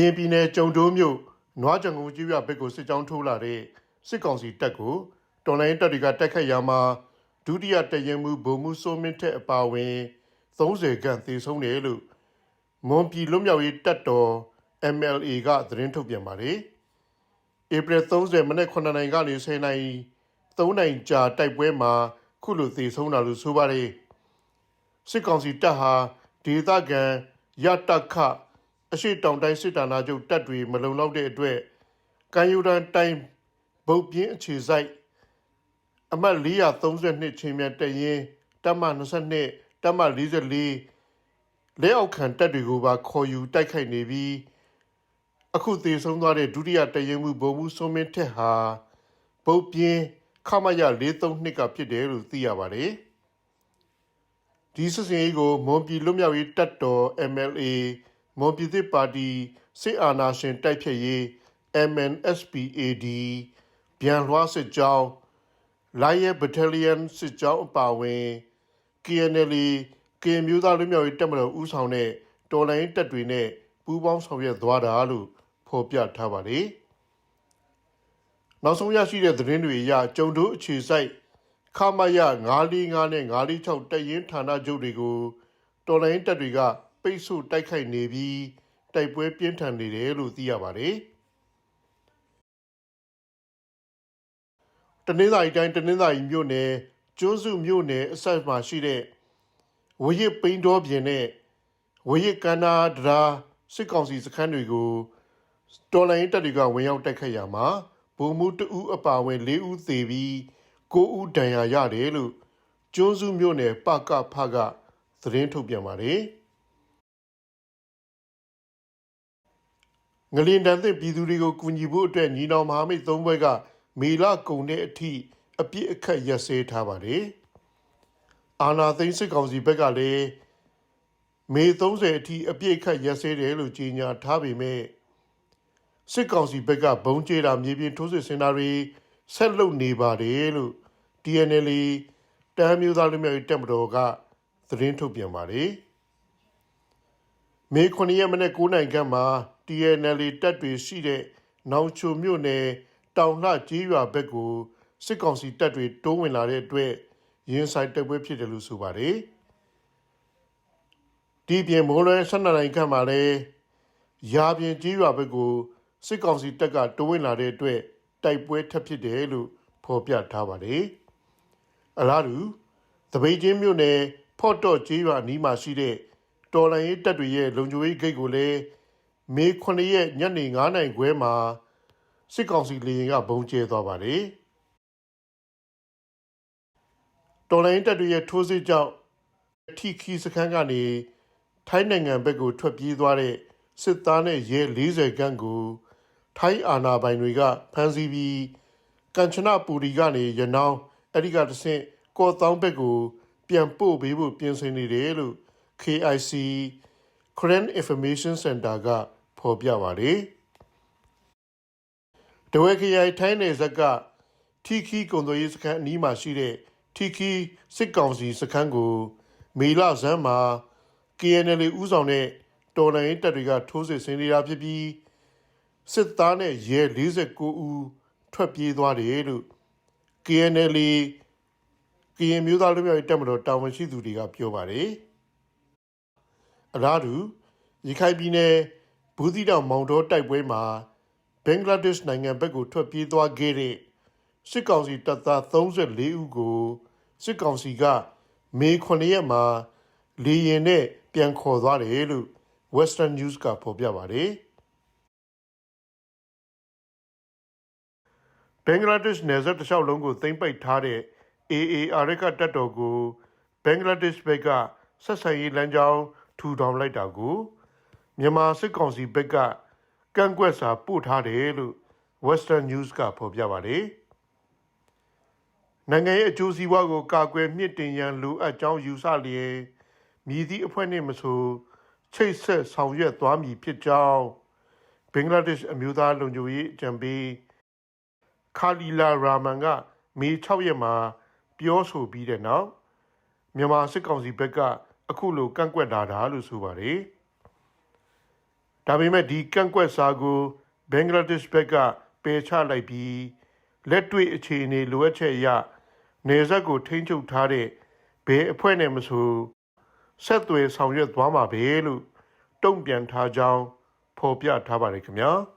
ရင်ပြည်နယ်ကြုံတိုးမြို့နွားကြံကုန်ကြီးပြဘက်ကိုစစ်ကြောင်းထိုးလာတဲ့စစ်ကောင်စီတပ်ကိုတော်လိုင်းတပ်တွေကတိုက်ခတ်ရမှာဒုတိယတရင်မှုဗိုလ်မှုစိုးမင်းထက်အပါအဝင်30ခန့်သေဆုံးတယ်လို့မွန်ပြည်လွတ်မြောက်ရေးတပ်တော် MLA ကသတင်းထုတ်ပြန်ပါတယ်။ဧပြီ30မနေ့9နိုင်ကနေ10နိုင်3နိုင်ကြာတိုက်ပွဲမှာခုလိုသေဆုံးတာလို့ဆိုပါတယ်။စစ်ကောင်စီတပ်ဟာဒေသခံရတခ အရှိတောင်တိုင်းစစ်တာနာချုပ်တပ်တွေမလုံလောက်တဲ့အတွက်ကံယူရန်တိုင်းဗုတ်ပြင်းအခြေဆိုင်အမှတ်432ချင်းမြတ်တရင်တပ်မ22တပ်မ44လက်အောက်ခံတပ်တွေကိုပါခေါ်ယူတိုက်ခိုက်နေပြီးအခုသေဆုံးသွားတဲ့ဒုတိယတရင်မှုဗိုလ်မှုဆုံးမင်းထက်ဟာဗုတ်ပြင်းခမရ432ကဖြစ်တယ်လို့သိရပါတယ်ဒီစစ်စင်ရေးကိုမွန်ပြည်လွတ်မြောက်ရေးတပ်တော် MLA မွန်ပြည်သစ်ပါတီစစ်အာဏာရှင်တိုက်ဖြတ်ရေး MNSPAD ဗျံလွှားစစ်ကြောင်းလိုင်းရဲဘထလီယန်စစ်ကြောင်းအပါအဝင် KNL ကင်မျိုးသားလူမျိုးရေးတပ်မတော်ဦးဆောင်တဲ့တော်လိုင်းတပ်တွေနဲ့ပူးပေါင်းဆောင်ရွက်သွားတာလို့ဖော်ပြထားပါတယ်။နောက်ဆုံးရရှိတဲ့သတင်းတွေအရကျုံတို့အခြေဆိုင်ခမရ945နဲ့946တပ်ရင်းဌာနချုပ်တွေကိုတော်လိုင်းတပ်တွေက ပိတ်ဆို့တိုက်ခိုက်နေပြီးတိုက်ပွဲပြင်းထန်နေတယ်လို့သိရပါတယ်။တနင်္သာရီတိုင်းတနင်္သာရီမြို့နယ်ကျွန်းစုမြို့နယ်အဆက်မှာရှိတဲ့ဝရစ်ပိန်းတော်ပြင်နဲ့ဝရစ်ကန္နာဒရာစစ်ကောင်စီစခန်းတွေကိုတော်လိုင်းတပ်တွေကဝင်ရောက်တိုက်ခတ်ရမှာဗိုလ်မှူးတဦးအပါအဝင်၄ဦးသေပြီး၉ဦးဒဏ်ရာရတယ်လို့ကျွန်းစုမြို့နယ်ပကဖကသတင်းထုတ်ပြန်ပါတယ်။ ငလင်တန်သင့်ပြည်သူတွေကိုကူညီဖို့အတွက်ညီနောင်မဟာမိတ်သုံးဘွဲကမေလကုံတဲ့အထိအပြစ်အခတ်ရက်စဲထားပါတယ်။အာနာသိန်းစစ်ကောင်စီဘက်ကလည်းမေ30အထိအပြစ်အခတ်ရက်စဲတယ်လို့ကြေညာထားပေမဲ့စစ်ကောင်စီဘက်ကဘုံကျဲတာမြေပြင်ထိုးစစ်ဆင်တာတွေဆက်လုပ်နေပါတယ်လို့ TNL တမ်းမျိုးသားလူမျိုးရေးတပ်မတော်ကသတင်းထုတ်ပြန်ပါတယ်။မေ9ရက်မနေ့9နိုင်ခန့်မှာ TNL တပ်တွေရှိတဲ့နောင်ချိုမြို့နယ်တောင်လှကြီးရွာဘက်ကိုစစ်ကောင်စီတပ်တွေတိုးဝင်လာတဲ့အတွက်ရင်ဆိုင်တိုက်ပွဲဖြစ်တယ်လို့ဆိုပါတယ်။ဒီပြင်မိုးလွဲ12နိုင်ခန့်မှာလည်းရာပြင်ကြီးရွာဘက်ကိုစစ်ကောင်စီတပ်ကတိုးဝင်လာတဲ့အတွက်တိုက်ပွဲထပ်ဖြစ်တယ်လို့ဖော်ပြထားပါတယ်။အလားတူသပိတ်ချင်းမြို့နယ်ဖော့တော့ကြီးရွာနီးမှာရှိတဲ့တော်လန်ရေးတပ်တွေရဲ့လုံခြုံရေးဂိတ်ကိုလည်း မေ9ရက်ညနေ9နာရီခွဲမှာစစ်ကောင်စီလေရင်ကဘုံကျဲသွားပါတယ်။တော်လိုင်းတပ်တွေရဲ့ထိုးစစ်ကြောင့်ထိခီစခန်းကနေထိုင်းနိုင်ငံဘက်ကိုထွက်ပြေးသွားတဲ့စစ်သားနဲ့ရဲ40ခန်းကိုထိုင်းအာဏာပိုင်တွေကဖမ်းဆီးပြီးကမ်ချနပူရီကနေရနောင်းအဲ့ဒီကတဆင့်ကော်တောင်းဘက်ကိုပြန်ပို့ပေးဖို့ပြင်ဆင်နေတယ်လို့ KIC Korean Information Center က ဖော်ပြပါတယ်။တဝဲခရိုင်ထိုင်းနယ်ဇက်ကထီခီကုံတော်ရေးစခန်းအနီးမှာရှိတဲ့ထီခီစစ်ကောင်စီစခန်းကိုမေလဇန်းမှာ KNL ဦးဆောင်တဲ့တော်လှန်ရေးတပ်တွေကထိုးစစ်ဆင်နေတာဖြစ်ပြီးစစ်သားနဲ့ရဲ49ဦးထွက်ပြေးသွားတယ်လို့ KNL ကရင်မျိုးသားလူမျိုးရေးတပ်မတော်တာဝန်ရှိသူတွေကပြောပါတယ်။အလားတူရခိုင်ပြည်နယ် ဘူးသီးတောင်မောင်တော်တိုက်ပွဲမှာဘင်္ဂလားဒေ့ရှ်နိုင်ငံဘက်ကိုထွက်ပြေးသွားခဲ့တဲ့စစ်ကောင်စီတပ်သား34ဦးကိုစစ်ကောင်စီကမေ9ရက်မှာလေရင်နဲ့ပြန်ခေါ်သွားတယ်လို့ Western News ကဖော်ပြပါတယ်ဘင်္ဂလားဒေ့ရှ်နယ်စပ်တစ်လျှောက်လုံးကိုသိမ်းပိုက်ထားတဲ့ AA အာရကတပ်တော်ကိုဘင်္ဂလားဒေ့ရှ်ဘက်ကဆက်ဆံရေးလမ်းကြောင်းထူထောင်လိုက်တာကို မြန်မာစစ်ကောင်စီဘက်ကကန့်ကွက်စာပို့ထားတယ်လို့ Western News ကဖော်ပြပါတယ်။နိုင်ငံရဲ့အကျိုးစီးပွားကိုကာကွယ်မြင့်တင်ရန်လိုအပ်ကြောင်းယူဆလျက်မြည်သည့်အဖွဲ့နှင့်မဆိုချိတ်ဆက်ဆောင်ရွက်သွားမည်ဖြစ်ကြောင်းဘင်္ဂလားဒေ့ရှ်အမျိုးသားလုံခြုံရေးအကြံပေးခါလီလာရာမန်ကမေ6ရက်မှာပြောဆိုပြီးတဲ့နောက်မြန်မာစစ်ကောင်စီဘက်ကအခုလိုကန့်ကွက်လာတာလို့ဆိုပါတယ် ဒါပေမဲ့ဒီကန့်ကွက်စာကိုဘင်္ဂလားဒေ့ရှ်ဘက်ကပယ်ချလိုက်ပြီးလက်တွေ့အခြေအနေလိုအပ်ချက်အရနေဆက်ကိုထိန်းချုပ်ထားတဲ့ဘယ်အဖွဲ့နဲ့မဆိုဆက်သွယ်ဆောင်ရွက်သွားမှာပဲလို့တုံ့ပြန်ထားကြောင်းဖော်ပြထားပါတယ်ခင်ဗျာ။